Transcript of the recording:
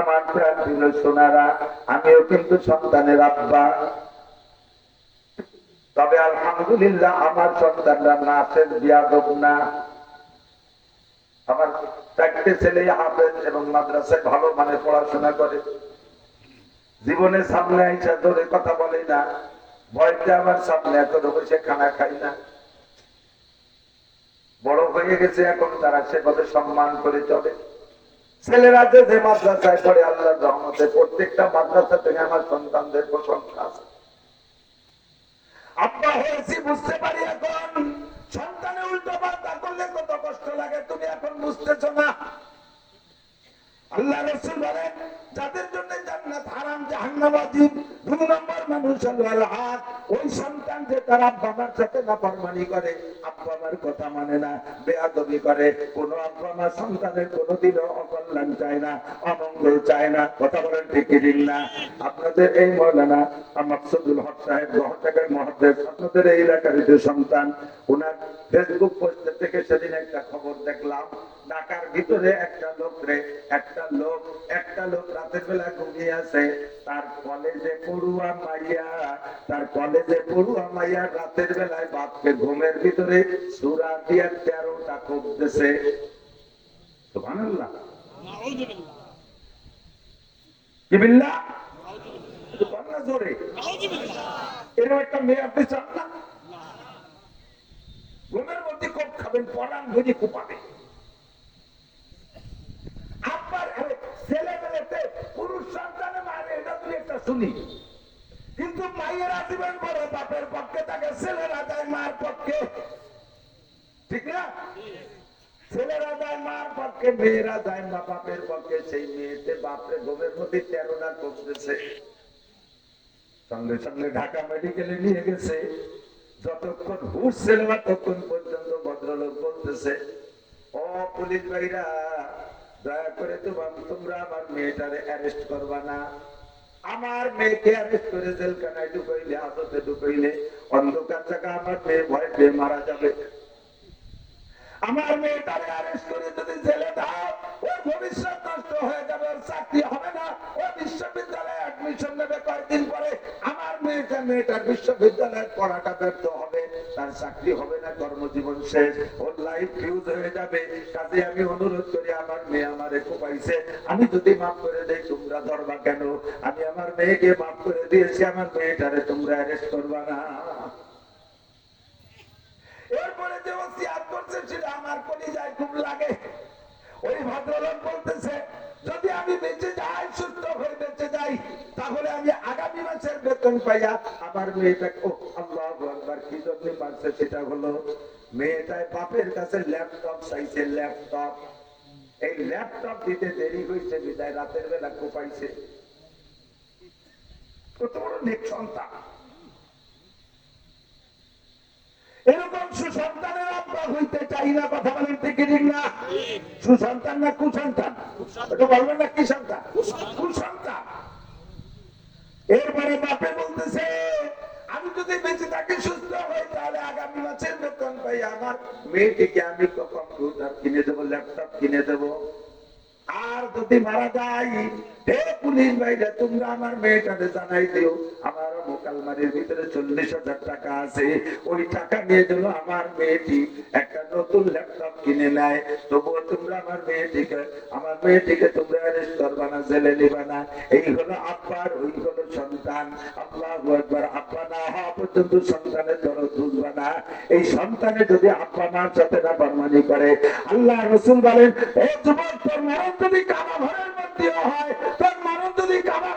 আমার প্রাণ সোনারা, আমিও কিন্তু সন্তানের আব্বা। তবে আলহামদুলিল্লাহ আমার সন্তানরা নাচের বিয়াদব না। আমার চারটে ছেলে হাফেজ এবং মাদ্রাসায় ভালো মানে পড়াশোনা করে। জীবনের সামনে আইসা ধরে কথা বলে না। ভয়তে আমার সামনে এত বসে খানা খাই না। বড় হয়ে গেছে এখন তারা সেভাবে সম্মান করে চলে। ছেলেরা যে যে মাদ্রাসায় পড়ে, আল্লাহর রহমতে প্রত্যেকটা মাদ্রাসা থেকে আমার সন্তানদের প্রশংসা আছে। আব্বা হয়েছি, বুঝতে পারি এখন? সন্তানে উল্টো পাল্টা করলে কত কষ্ট লাগে, তুমি এখন বুঝতেছো না? আল্লাহ রসুল বলেন, যাদের জন্য জান্নাত হারাম জাহান্নাম ওয়াজিব দুই নম্বর মানুষ হলো আল হাত ওই সন্তান যে তার আব্বা সাথে নাফরমানি করে আব্বা মার কথা মানে না, বেয়াদবি করে। কোন আব্বা মা সন্তানের কোনোদিনও অকল্যাণ চায় না, অমঙ্গল চায় না। কথা বলেন ঠিক না? আপনাদের এই মৌলানা মাকসুদুল হক সাহেব মহাটাকার মহাদেব আপনাদের এই এলাকার যে সন্তান ওনার ফেসবুক পোস্ট থেকে সেদিন একটা খবর দেখলাম। ঢাকার ভিতরে একটা লোক রে, একটা লোক একটা লোক রাতের বেলা ঘুমিয়ে আছে তার কলেজে পড়ুয়া মাইয়া, তার কলেজে পড়ুয়া মাইয়া রাতের বেলায় বাপকে ঘুমের ভিতরে সুরা দিয়ে তেরোটা করতেছে ঘুমের মধ্যে কম খাবেন পরান ভুজি কুপাবে আপনার আরে ছেলেবেলেতে পুরুষ সন্তানে মারে এটা তুই একটা শুনি কিন্তু মায়েরা জীবন বড় বাপের পক্ষে, তাকে ছেলেরা যায় মার পক্ষে। ঠিক না? ছেলেরা মার পক্ষে, মেয়েরা মা বাপের পক্ষে। সেই মেয়েতে বাপরে ঘুমের মধ্যে করতেছে সঙ্গে সঙ্গে ঢাকা মেডিকেলে নিয়ে গেছে। যতক্ষণ হুশ না, ততক্ষণ পর্যন্ত ভদ্রলোক বলতেছে, ও পুলিশ ভাইরা, দয়া করে তোমার তোমরা আমার মেয়েটারে অ্যারেস্ট করবা না। আমার মেয়েকে অ্যারেস্ট করে জেলখানায় ঢুকাইলে, আদতে ঢুকাইলে, অন্ধকার জায়গা আমার মেয়ে ভয় পেয়ে মারা যাবে। আমার মেয়েটারে অ্যারেস্ট করে যদি জেলে দাও, ওর ভবিষ্যৎ নষ্ট হয়ে যাবে, ওর চাকরি হবে না। ও বিশ্ববিদ্যালয়ে অ্যাডমিশন নেবে কয়েকদিন পরে। আমার মেয়েটা মেয়েটার বিশ্ববিদ্যালয়ের পড়াটা ব্যর্থ হবে। তার চাকরি হবে না, কর্মজীবন শেষ। ওর লাইফ ফিউজ হয়ে যাবে। কাজে আমি অনুরোধ করি, আমার মেয়ে আমারে কোপাইছে। আমি যদি মাফ করে দেই, তোমরা ধরবা কেন? আমি আমার মেয়েকে মাফ করে দিয়েছি, আমার মেয়েটারে তোমরা অ্যারেস্ট করবা না। এরপরে যে ওসিয়াত করছে, সেটা আমার কলিজায় খুব লাগে। ওই ভদ্রলোক বলতেছে, যদি আমি বেঁচে যাই, সুস্থ হয়ে যাই তাহলে আমি আগামী মাসের বেতন পাইয়া আমার মেয়েটা ও, আল্লাহ একবার কি জন্য পারছে সেটা হলো মেয়েটায় বাপের কাছে ল্যাপটপ চাইছে, ল্যাপটপ। এই ল্যাপটপ দিতে দেরি হয়েছে বিদায় রাতের বেলা কোপাইছে। কত বড় নেক সন্তান। এরকম সুসন্তানের আব্বা হইতে চাই না, কথা বলেন ঠিক না? সুসন্তান না কুসন্তান? বলবেন না কি সন্তান? এরপরে বাপে বলতেছে, আমি যদি বেঁচে থাকি, সুস্থ হই, তাহলে আগামী মাসের বেতন পাই। আমার মেয়েটিকে আমি কম্পিউটার কিনে দেবো, ল্যাপটপ কিনে দেবো? আর যদি মারা যাই হে পুলিশ ভাইরা, তোমরা আমার মেয়েটাকে জানাই দিও। আমার মোকালমারির ভিতরে চল্লিশ হাজার টাকা আছে। ওই টাকা নিয়ে দিল আমার মেয়েটি একটা নতুন ল্যাপটপ কিনে নেয়। তবুও তোমরা আমার মেয়েটিকে আমার মেয়েটিকে তোমরা জেলে এই হলো ওই হলো সন্তান। আল্লাহ একবার না হওয়া পর্যন্ত সন্তানের দরদ বুঝবা না। এই সন্তানে যদি আব্বা মার সাথে না বর্মানি করে, আল্লাহ রসুল বলেন তোর যদি কারা ঘরের মধ্যেও হয় তার মরণ যদি কারা